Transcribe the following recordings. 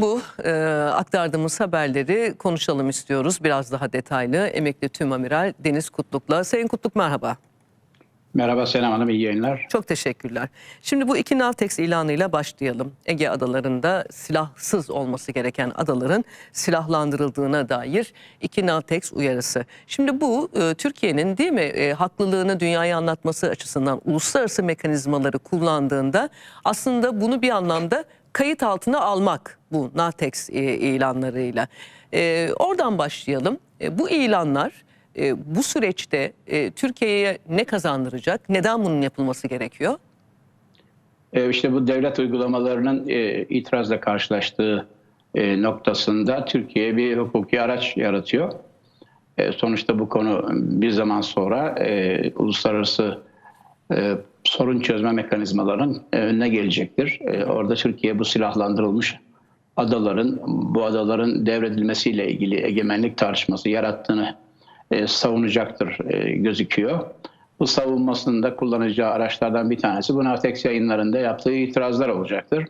Bu e, aktardığımız haberleri konuşalım istiyoruz. Biraz daha detaylı. Emekli Tüm Amiral Deniz Kutluk'la. Sayın Kutluk merhaba. Merhaba Selam Hanım, iyi yayınlar. Çok teşekkürler. Şimdi bu iki Navtex ilanıyla başlayalım. Ege adalarında silahsız olması gereken adaların silahlandırıldığına dair iki Navtex uyarısı. Şimdi bu e, Türkiye'nin değil mi e, haklılığını dünyaya anlatması açısından uluslararası mekanizmaları kullandığında aslında bunu bir anlamda kayıt altına almak bu Navtex e, ilanlarıyla. E, oradan başlayalım. E, bu ilanlar e, bu süreçte e, Türkiye'ye ne kazandıracak? Neden bunun yapılması gerekiyor? Ee, işte bu devlet uygulamalarının e, itirazla karşılaştığı e, noktasında Türkiye bir hukuki araç yaratıyor. E, sonuçta bu konu bir zaman sonra e, uluslararası e, sorun çözme mekanizmalarının e, önüne gelecektir. E, orada Türkiye bu silahlandırılmış adaların, bu adaların devredilmesiyle ilgili egemenlik tartışması yarattığını e, savunacaktır gözüküyor. Bu savunmasının da kullanacağı araçlardan bir tanesi bu Navtex yayınlarında yaptığı itirazlar olacaktır.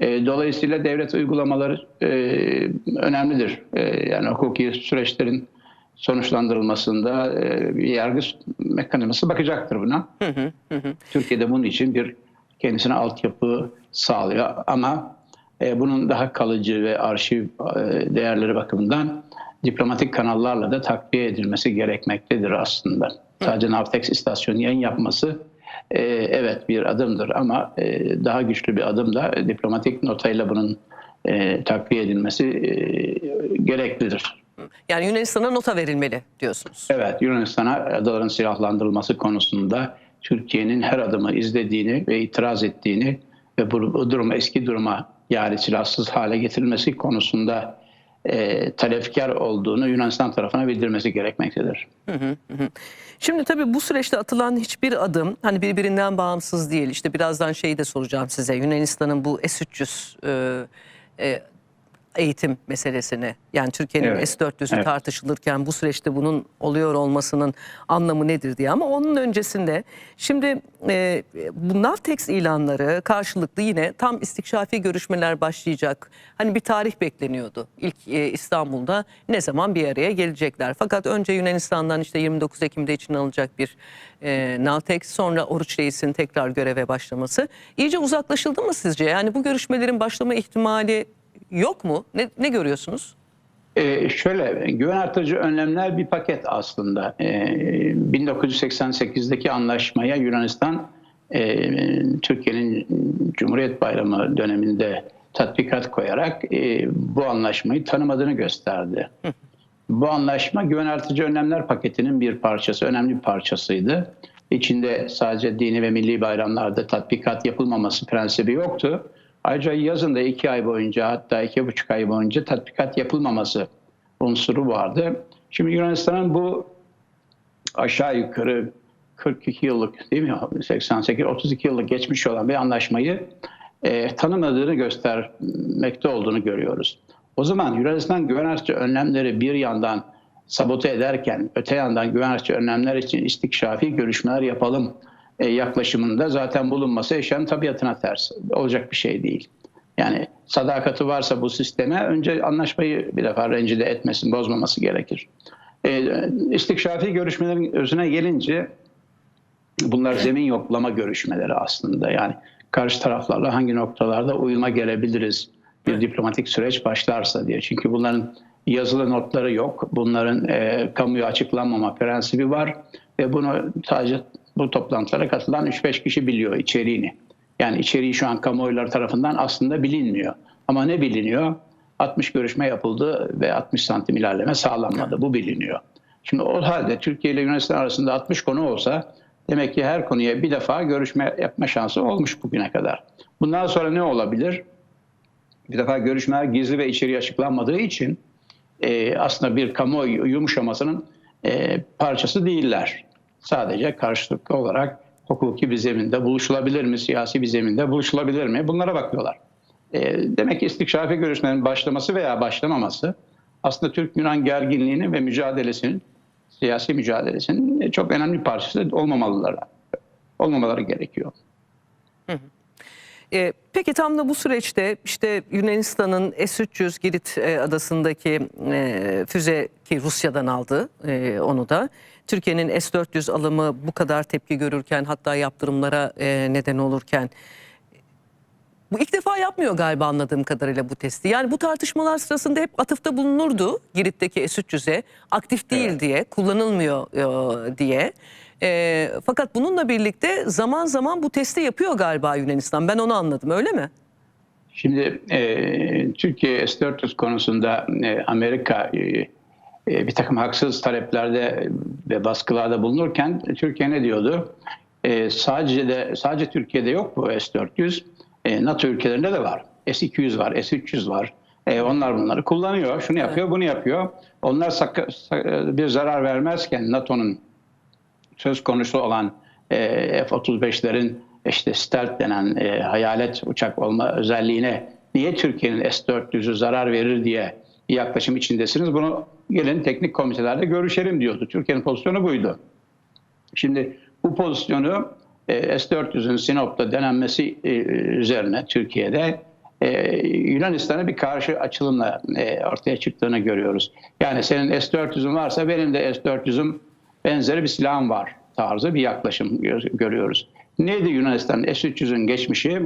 Dolayısıyla devlet uygulamaları önemlidir. Yani hukuki süreçlerin sonuçlandırılmasında e, bir yargı mekanizması bakacaktır buna. Türkiye'de bunun için bir kendisine altyapı sağlıyor ama e, bunun daha kalıcı ve arşiv e, değerleri bakımından diplomatik kanallarla da takviye edilmesi gerekmektedir aslında. Sadece Navtex istasyonu yayın yapması e, evet bir adımdır ama e, daha güçlü bir adım da diplomatik notayla bunun e, takviye edilmesi e, gereklidir. Yani Yunanistan'a nota verilmeli diyorsunuz. Evet Yunanistan'a adaların silahlandırılması konusunda Türkiye'nin her adımı izlediğini ve itiraz ettiğini ve bu, bu duruma eski duruma yani silahsız hale getirilmesi konusunda e, talepkar olduğunu Yunanistan tarafına bildirmesi gerekmektedir. Şimdi tabii bu süreçte atılan hiçbir adım hani birbirinden bağımsız değil. İşte birazdan şeyi de soracağım size. Yunanistan'ın bu S-300 e, e, eğitim meselesini yani Türkiye'nin Evet, S-400'ü evet. tartışılırken bu süreçte bunun oluyor olmasının anlamı nedir diye. Ama onun öncesinde şimdi e, bu Navtex ilanları karşılıklı yine tam istikşafi görüşmeler başlayacak. Hani bir tarih bekleniyordu. İlk e, İstanbul'da ne zaman bir araya gelecekler. Fakat önce Yunanistan'dan işte 29 Ekim'de için alınacak bir e, Navtex sonra Oruç Reis'in tekrar göreve başlaması. İyice uzaklaşıldı mı sizce? Yani bu görüşmelerin başlama ihtimali yok mu? Ne, ne görüyorsunuz? Ee, şöyle güven artırıcı önlemler bir paket aslında. Ee, 1988'deki anlaşmaya Yunanistan e, Türkiye'nin Cumhuriyet Bayramı döneminde tatbikat koyarak e, bu anlaşmayı tanımadığını gösterdi. Bu anlaşma güven artırıcı önlemler paketinin bir parçası, önemli bir parçasıydı. İçinde sadece dini ve milli bayramlarda tatbikat yapılmaması prensibi yoktu. Ayrıca yazın da iki ay boyunca hatta iki buçuk ay boyunca tatbikat yapılmaması unsuru vardı. Şimdi Yunanistan'ın bu aşağı yukarı 42 yıllık değil mi? 88 32 yıllık geçmiş olan bir anlaşmayı e, tanımadığını göstermekte olduğunu görüyoruz. O zaman Yunanistan güven önlemleri bir yandan sabote ederken öte yandan güven önlemler için istikşafi görüşmeler yapalım yaklaşımında zaten bulunması yaşam tabiatına ters olacak bir şey değil. Yani sadakati varsa bu sisteme önce anlaşmayı bir defa rencide etmesin, bozmaması gerekir. E, istikşafi görüşmelerin özüne gelince bunlar zemin yoklama görüşmeleri aslında. Yani karşı taraflarla hangi noktalarda uyuma gelebiliriz bir diplomatik süreç başlarsa diye. Çünkü bunların yazılı notları yok. Bunların e, kamuya açıklanmama prensibi var ve bunu sadece bu toplantılara katılan 3-5 kişi biliyor içeriğini. Yani içeriği şu an kamuoyları tarafından aslında bilinmiyor. Ama ne biliniyor? 60 görüşme yapıldı ve 60 santim ilerleme sağlanmadı. Bu biliniyor. Şimdi o halde Türkiye ile Yunanistan arasında 60 konu olsa demek ki her konuya bir defa görüşme yapma şansı olmuş bugüne kadar. Bundan sonra ne olabilir? Bir defa görüşmeler gizli ve içeriği açıklanmadığı için e, aslında bir kamuoyu yumuşamasının e, parçası değiller. Sadece karşılıklı olarak hukuki bir zeminde buluşulabilir mi, siyasi bir zeminde buluşulabilir mi? Bunlara bakıyorlar. E, demek ki istikşafi görüşmelerin başlaması veya başlamaması aslında Türk-Yunan gerginliğinin ve mücadelesinin, siyasi mücadelesinin çok önemli bir parçası olmamalılar. Olmamaları gerekiyor. e, peki tam da bu süreçte işte Yunanistan'ın S-300 Girit e, adasındaki e, füze ki Rusya'dan aldı onu da. Türkiye'nin S-400 alımı bu kadar tepki görürken hatta yaptırımlara e, neden olurken bu ilk defa yapmıyor galiba anladığım kadarıyla bu testi. Yani bu tartışmalar sırasında hep atıfta bulunurdu Girit'teki S-300'e. Aktif değil Evet. diye, kullanılmıyor e, diye. E, fakat bununla birlikte zaman zaman bu testi yapıyor galiba Yunanistan. Ben onu anladım öyle mi? Şimdi e, Türkiye S-400 konusunda e, Amerika e, bir takım haksız taleplerde ve baskılarda bulunurken Türkiye ne diyordu? E, sadece de sadece Türkiye'de yok bu S-400. E, NATO ülkelerinde de var. S-200 var, S-300 var. E, onlar bunları kullanıyor. Şunu yapıyor, bunu yapıyor. Onlar sakı- sa- bir zarar vermezken NATO'nun söz konusu olan e, F-35'lerin işte stealth denen e, hayalet uçak olma özelliğine niye Türkiye'nin S-400'ü zarar verir diye yaklaşım içindesiniz. Bunu gelin teknik komitelerde görüşelim diyordu. Türkiye'nin pozisyonu buydu. Şimdi bu pozisyonu e, S-400'ün Sinop'ta denenmesi e, üzerine Türkiye'de e, Yunanistan'a bir karşı açılımla e, ortaya çıktığını görüyoruz. Yani senin S-400'ün varsa benim de S-400'üm benzeri bir silahım var tarzı bir yaklaşım gö- görüyoruz. Neydi Yunanistan'ın S-300'ün geçmişi?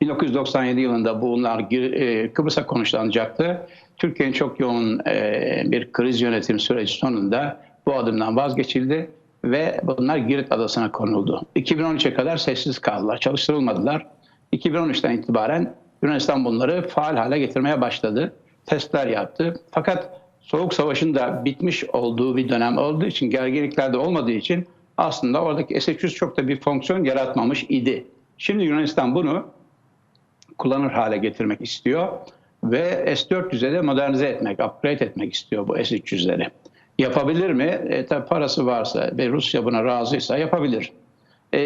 1997 yılında bunlar e, Kıbrıs'a konuşlanacaktı. Türkiye'nin çok yoğun e, bir kriz yönetim süreci sonunda bu adımdan vazgeçildi ve bunlar Girit Adası'na konuldu. 2013'e kadar sessiz kaldılar, çalıştırılmadılar. 2013'ten itibaren Yunanistan bunları faal hale getirmeye başladı. Testler yaptı. Fakat Soğuk Savaş'ın da bitmiş olduğu bir dönem olduğu için, gerginlikler de olmadığı için aslında oradaki S-300 çok da bir fonksiyon yaratmamış idi. Şimdi Yunanistan bunu kullanır hale getirmek istiyor ve S-400'e de modernize etmek, upgrade etmek istiyor bu S-300'leri. Yapabilir mi? E, tabii parası varsa ve Rusya buna razıysa yapabilir. E,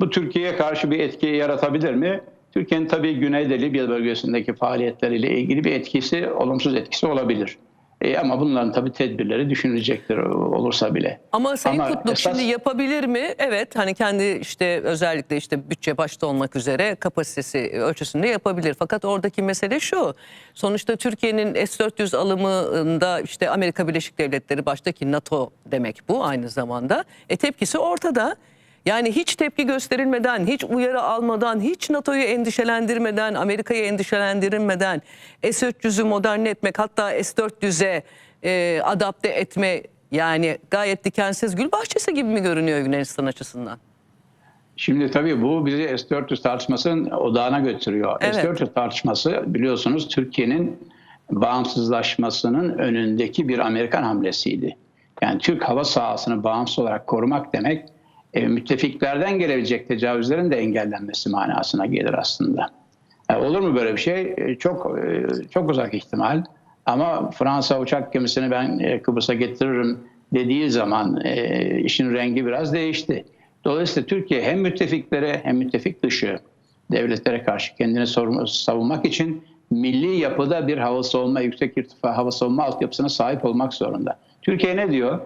bu Türkiye'ye karşı bir etki yaratabilir mi? Türkiye'nin tabii Güneyde Libya bölgesindeki faaliyetleriyle ilgili bir etkisi, olumsuz etkisi olabilir. E, ama bunların tabii tedbirleri düşünülecektir olursa bile. Ama Sayın Ama Kutluk esas- şimdi yapabilir mi? Evet hani kendi işte özellikle işte bütçe başta olmak üzere kapasitesi ölçüsünde yapabilir. Fakat oradaki mesele şu. Sonuçta Türkiye'nin S-400 alımında işte Amerika Birleşik Devletleri baştaki NATO demek bu aynı zamanda. E tepkisi ortada. Yani hiç tepki gösterilmeden, hiç uyarı almadan, hiç NATO'yu endişelendirmeden, Amerika'yı endişelendirmeden S-300'ü moderne etmek hatta S-400'e e, adapte etme yani gayet dikensiz gül bahçesi gibi mi görünüyor Yunanistan açısından? Şimdi tabii bu bizi S-400 tartışmasının odağına götürüyor. Evet. S-400 tartışması biliyorsunuz Türkiye'nin bağımsızlaşmasının önündeki bir Amerikan hamlesiydi. Yani Türk hava sahasını bağımsız olarak korumak demek e, müttefiklerden gelebilecek tecavüzlerin de engellenmesi manasına gelir aslında. E, olur mu böyle bir şey? E, çok e, çok uzak ihtimal. Ama Fransa uçak gemisini ben e, Kıbrıs'a getiririm dediği zaman e, işin rengi biraz değişti. Dolayısıyla Türkiye hem müttefiklere hem müttefik dışı devletlere karşı kendini savunmak için milli yapıda bir hava savunma, yüksek irtifa hava savunma altyapısına sahip olmak zorunda. Türkiye ne diyor?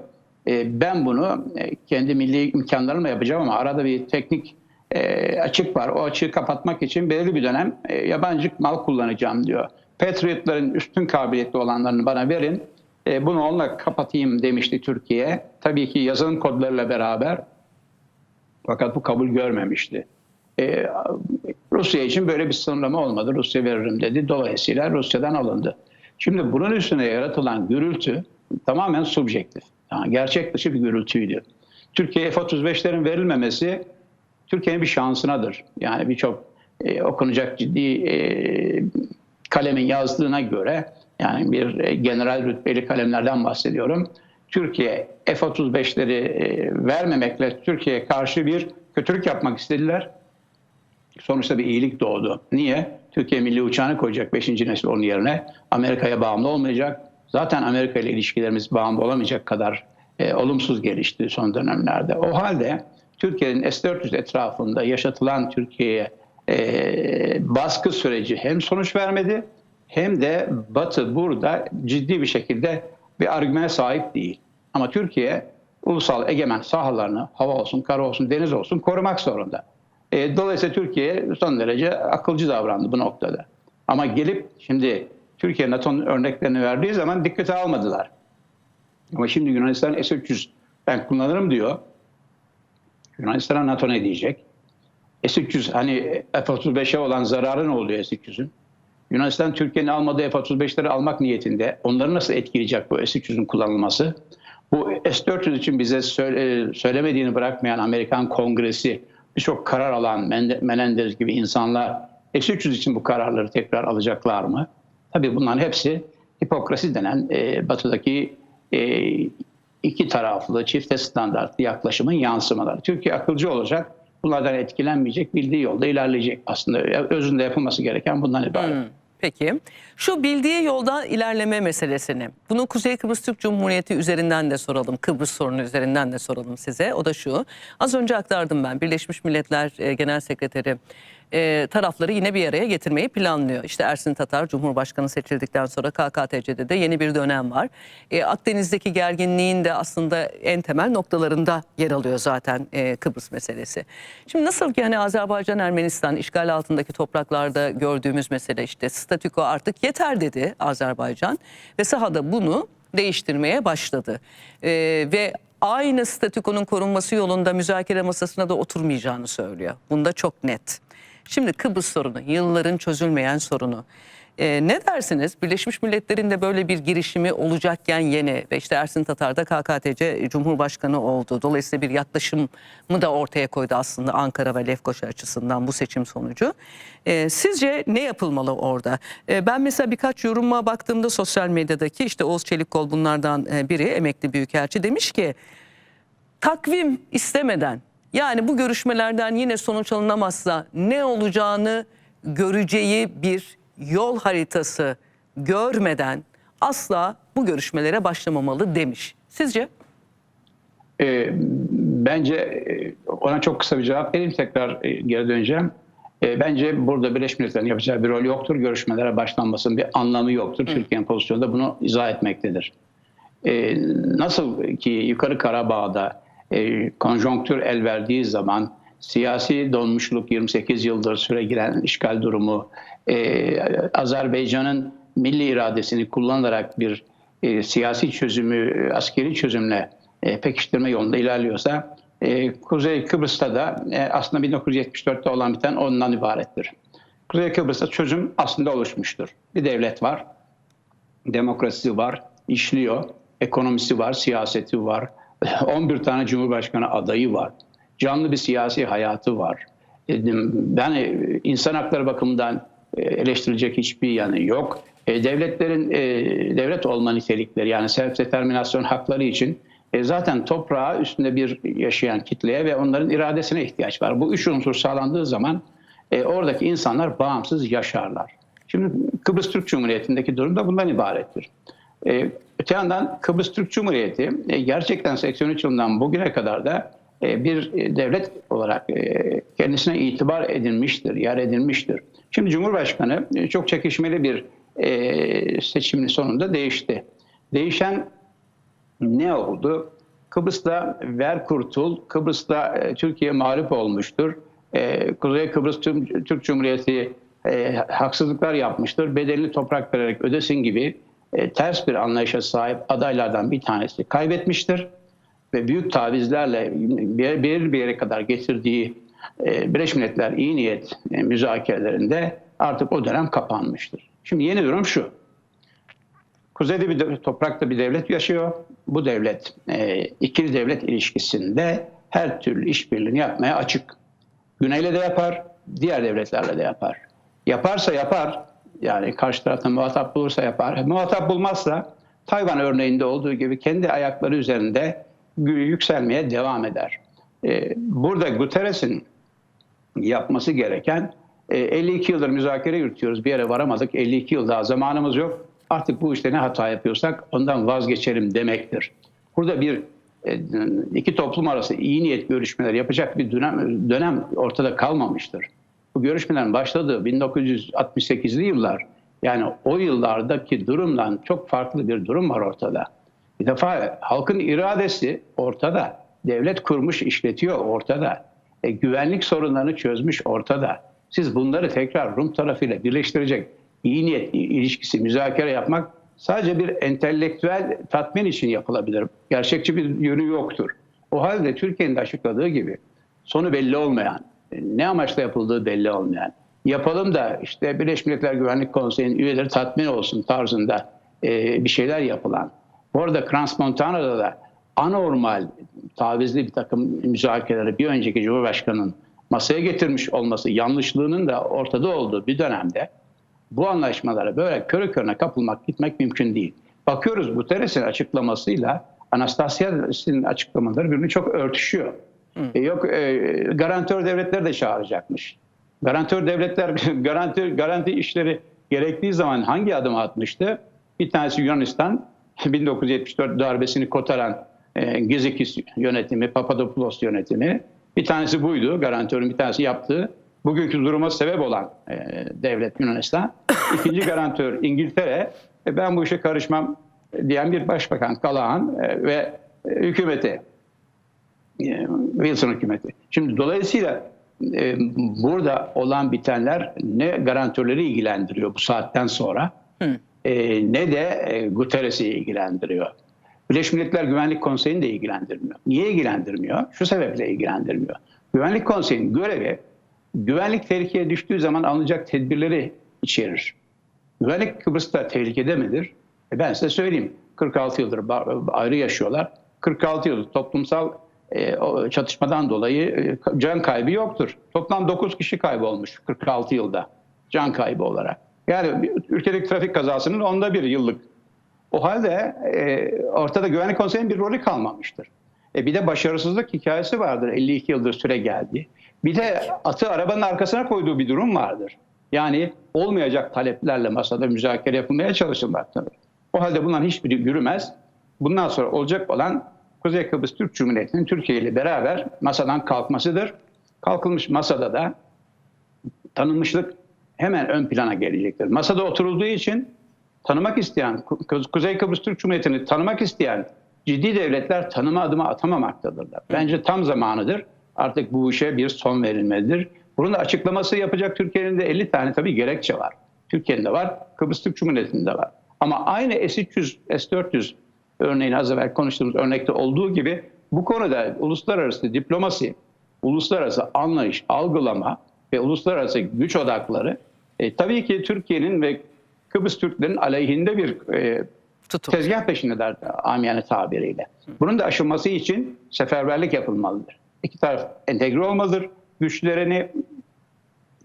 E, ben bunu e, kendi milli imkanlarımla yapacağım ama arada bir teknik e, açık var. O açığı kapatmak için belirli bir dönem yabancı mal kullanacağım diyor. Patriotların üstün kabiliyetli olanlarını bana verin. Bunu onunla kapatayım demişti Türkiye. Tabii ki yazılım kodlarıyla beraber fakat bu kabul görmemişti. Rusya için böyle bir sınırlama olmadı. Rusya veririm dedi. Dolayısıyla Rusya'dan alındı. Şimdi bunun üstüne yaratılan gürültü tamamen subjektif. Yani gerçek dışı bir gürültüydü. Türkiye'ye F-35'lerin verilmemesi Türkiye'nin bir şansınadır. Yani birçok e, okunacak ciddi e, kalemin yazdığına göre yani bir e, general rütbeli kalemlerden bahsediyorum. Türkiye F-35'leri e, vermemekle Türkiye'ye karşı bir kötülük yapmak istediler. Sonuçta bir iyilik doğdu. Niye? Türkiye milli uçağını koyacak 5. nesil onun yerine. Amerika'ya bağımlı olmayacak. Zaten Amerika ile ilişkilerimiz bağımlı olamayacak kadar e, olumsuz gelişti son dönemlerde. O halde Türkiye'nin S-400 etrafında yaşatılan Türkiye'ye e, baskı süreci hem sonuç vermedi hem de Batı burada ciddi bir şekilde bir argümana sahip değil. Ama Türkiye ulusal egemen sahalarını hava olsun, kara olsun, deniz olsun korumak zorunda. E, dolayısıyla Türkiye son derece akılcı davrandı bu noktada. Ama gelip şimdi Türkiye NATO'nun örneklerini verdiği zaman dikkate almadılar. Ama şimdi Yunanistan S-300 ben kullanırım diyor. Yunanistan'a NATO ne diyecek? S-300 hani F-35'e olan zararı ne oluyor S-300'ün? Yunanistan Türkiye'nin almadığı F-35'leri almak niyetinde. Onları nasıl etkileyecek bu S-300'ün kullanılması? Bu S-400 için bize söyle- söylemediğini bırakmayan Amerikan Kongresi, birçok karar alan Menendez gibi insanlar S-300 için bu kararları tekrar alacaklar mı? Tabii bunların hepsi hipokrasi denen e, batıdaki e, iki taraflı, çifte standartlı yaklaşımın yansımaları. Türkiye akılcı olacak, bunlardan etkilenmeyecek, bildiği yolda ilerleyecek. Aslında özünde yapılması gereken bundan ibaret. Peki. Şu bildiği yolda ilerleme meselesini. Bunu Kuzey Kıbrıs Türk Cumhuriyeti üzerinden de soralım. Kıbrıs sorunu üzerinden de soralım size. O da şu. Az önce aktardım ben. Birleşmiş Milletler e, Genel Sekreteri e, tarafları yine bir araya getirmeyi planlıyor. İşte Ersin Tatar Cumhurbaşkanı seçildikten sonra KKTC'de de yeni bir dönem var. E, Akdeniz'deki gerginliğin de aslında en temel noktalarında yer alıyor zaten e, Kıbrıs meselesi. Şimdi nasıl ki hani Azerbaycan Ermenistan işgal altındaki topraklarda gördüğümüz mesele işte statüko artık yeter dedi Azerbaycan ve sahada bunu değiştirmeye başladı. E, ve aynı statükonun korunması yolunda müzakere masasına da oturmayacağını söylüyor. Bunda çok net. Şimdi Kıbrıs sorunu, yılların çözülmeyen sorunu. Ee, ne dersiniz? Birleşmiş Milletler'in de böyle bir girişimi olacakken yeni ve işte Ersin Tatar da KKTC Cumhurbaşkanı oldu. Dolayısıyla bir yaklaşımı da ortaya koydu aslında Ankara ve Lefkoşa açısından bu seçim sonucu. Ee, sizce ne yapılmalı orada? Ee, ben mesela birkaç yoruma baktığımda sosyal medyadaki işte Oğuz Çelikkol bunlardan e, biri emekli büyükelçi demiş ki takvim istemeden yani bu görüşmelerden yine sonuç alınamazsa ne olacağını göreceği bir yol haritası görmeden asla bu görüşmelere başlamamalı demiş. Sizce? E, bence ona çok kısa bir cevap vereyim tekrar e, geri döneceğim. E, bence burada Birleşmiş Milletler'in yapacağı bir rol yoktur. Görüşmelere başlanmasının bir anlamı yoktur. Türkiye'nin pozisyonu da bunu izah etmektedir. E, nasıl ki yukarı Karabağ'da e, konjonktür el verdiği zaman siyasi donmuşluk 28 yıldır süre giren işgal durumu e, Azerbaycan'ın milli iradesini kullanarak bir e, siyasi çözümü e, askeri çözümle e, pekiştirme yolunda ilerliyorsa e, Kuzey Kıbrıs'ta da e, aslında 1974'te olan biten ondan ibarettir. Kuzey Kıbrıs'ta çözüm aslında oluşmuştur. Bir devlet var, demokrasisi var, işliyor, ekonomisi var, siyaseti var, 11 tane cumhurbaşkanı adayı var, canlı bir siyasi hayatı var. E, Yani insan hakları bakımından e, eleştirilecek hiçbir yanı yok. E, Devletlerin e, devlet olma nitelikleri yani self determinasyon hakları için e, zaten toprağı üstünde bir yaşayan kitleye ve onların iradesine ihtiyaç var. Bu üç unsur sağlandığı zaman e, oradaki insanlar bağımsız yaşarlar. Şimdi Kıbrıs Türk Cumhuriyeti'ndeki durum da bundan ibarettir. E, öte yandan Kıbrıs Türk Cumhuriyeti e, gerçekten 83 yılından bugüne kadar da e, bir e, devlet olarak kendisine itibar edilmiştir, yer edilmiştir. Şimdi Cumhurbaşkanı çok çekişmeli bir e, seçimin sonunda değişti. Değişen ne oldu? Kıbrıs'ta ver kurtul, Kıbrıs'ta Türkiye mağlup olmuştur. Kuzey Kıbrıs Türk Cumhuriyeti haksızlıklar yapmıştır. Bedelini toprak vererek ödesin gibi e, ters bir anlayışa sahip adaylardan bir tanesi kaybetmiştir. Ve büyük tavizlerle bir, bir, bir yere kadar getirdiği e, Birleşmiş Milletler iyi niyet e, müzakerelerinde artık o dönem kapanmıştır. Şimdi yeni durum şu. Kuzeyde bir toprakta bir devlet yaşıyor. Bu devlet e, ikili devlet ilişkisinde her türlü işbirliğini yapmaya açık. Güneyle de yapar, diğer devletlerle de yapar. Yaparsa yapar, yani karşı tarafta muhatap bulursa yapar. Muhatap bulmazsa Tayvan örneğinde olduğu gibi kendi ayakları üzerinde yükselmeye devam eder. E, burada Guterres'in yapması gereken e, 52 yıldır müzakere yürütüyoruz bir yere varamadık 52 yıl daha zamanımız yok artık bu işte ne hata yapıyorsak ondan vazgeçelim demektir. Burada bir e, iki toplum arası iyi niyet görüşmeleri yapacak bir dönem, dönem ortada kalmamıştır. Bu görüşmelerin başladığı 1968'li yıllar yani o yıllardaki durumdan çok farklı bir durum var ortada. Bir defa halkın iradesi ortada. Devlet kurmuş işletiyor ortada. E, güvenlik sorunlarını çözmüş ortada. Siz bunları tekrar Rum tarafıyla birleştirecek iyi niyetli ilişkisi müzakere yapmak sadece bir entelektüel tatmin için yapılabilir. Gerçekçi bir yönü yoktur. O halde Türkiye'nin de açıkladığı gibi sonu belli olmayan, ne amaçla yapıldığı belli olmayan, yapalım da işte Birleşmiş Milletler Güvenlik Konseyi'nin üyeleri tatmin olsun tarzında e, bir şeyler yapılan. Bu arada Crans Montana'da da anormal, tavizli bir takım müzakereleri bir önceki Cumhurbaşkanı'nın masaya getirmiş olması yanlışlığının da ortada olduğu bir dönemde bu anlaşmalara böyle körü körüne kapılmak, gitmek mümkün değil. Bakıyoruz Guterres'in açıklamasıyla Anastasiadis'in açıklamaları birbirine çok örtüşüyor. E, yok e, garantör devletler de çağıracakmış. Garantör devletler garanti garanti işleri gerektiği zaman hangi adım atmıştı? Bir tanesi Yunanistan 1974 darbesini kotaran e, Gizikis yönetimi, Papadopoulos yönetimi. Bir tanesi buydu. Garantörün bir tanesi yaptığı. Bugünkü duruma sebep olan e, devlet Yunanistan. İkinci garantör İngiltere. E, ben bu işe karışmam diyen bir başbakan Kalahan e, ve e, hükümeti. E, Wilson hükümeti. Şimdi dolayısıyla e, burada olan bitenler ne garantörleri ilgilendiriyor bu saatten sonra e, ne de e, Guterres'i ilgilendiriyor. Birleşmiş Milletler Güvenlik Konseyi'ni de ilgilendirmiyor. Niye ilgilendirmiyor? Şu sebeple ilgilendirmiyor. Güvenlik Konseyi'nin görevi güvenlik tehlikeye düştüğü zaman alınacak tedbirleri içerir. Güvenlik Kıbrıs'ta tehlikede midir? E ben size söyleyeyim. 46 yıldır ayrı yaşıyorlar. 46 yıldır toplumsal çatışmadan dolayı e, can kaybı yoktur. Toplam 9 kişi kaybolmuş 46 yılda can kaybı olarak. Yani ülkedeki trafik kazasının onda bir yıllık. O halde e, ortada güvenlik konseyinin bir rolü kalmamıştır. E, bir de başarısızlık hikayesi vardır 52 yıldır süre geldi. Bir de atı arabanın arkasına koyduğu bir durum vardır. Yani olmayacak taleplerle masada müzakere yapılmaya çalışılmaktadır. O halde bunların hiçbiri yürümez. Bundan sonra olacak olan Kuzey Kıbrıs Türk Cumhuriyeti'nin Türkiye ile beraber masadan kalkmasıdır. Kalkılmış masada da tanınmışlık hemen ön plana gelecektir. Masada oturulduğu için tanımak isteyen, Ku- Kuzey Kıbrıs Türk Cumhuriyeti'ni tanımak isteyen ciddi devletler tanıma adımı atamamaktadırlar. Bence tam zamanıdır. Artık bu işe bir son verilmelidir. Bunun da açıklaması yapacak Türkiye'nin de 50 tane tabii gerekçe var. Türkiye'nin de var, Kıbrıs Türk Cumhuriyeti'nin de var. Ama aynı S-300, S-400 örneğin az evvel konuştuğumuz örnekte olduğu gibi bu konuda uluslararası diplomasi, uluslararası anlayış, algılama ve uluslararası güç odakları e, tabii ki Türkiye'nin ve Kıbrıs Türklerin aleyhinde bir e, Tutum. tezgah peşindeler amiyane tabiriyle. Bunun da aşılması için seferberlik yapılmalıdır. İki taraf entegre olmalıdır. Güçlerini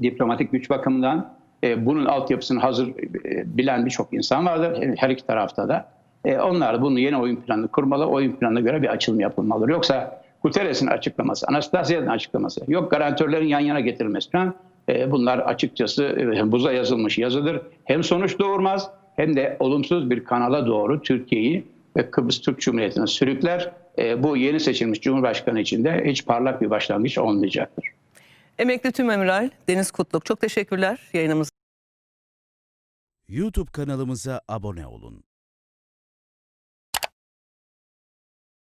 diplomatik güç bakımından e, bunun altyapısını hazır e, bilen birçok insan vardır her iki tarafta da. E, onlar da bunun yeni oyun planını kurmalı, oyun planına göre bir açılım yapılmalıdır. Yoksa Guterres'in açıklaması, Anastasia'nın açıklaması, yok garantörlerin yan yana getirilmesi falan e, bunlar açıkçası e, buza yazılmış yazıdır. Hem sonuç doğurmaz hem de olumsuz bir kanala doğru Türkiye'yi ve Kıbrıs Türk Cumhuriyeti'ne sürükler. E, bu yeni seçilmiş Cumhurbaşkanı için de hiç parlak bir başlangıç olmayacaktır. Emekli Tümemiral Deniz Kutluk çok teşekkürler yayınımız. YouTube kanalımıza abone olun.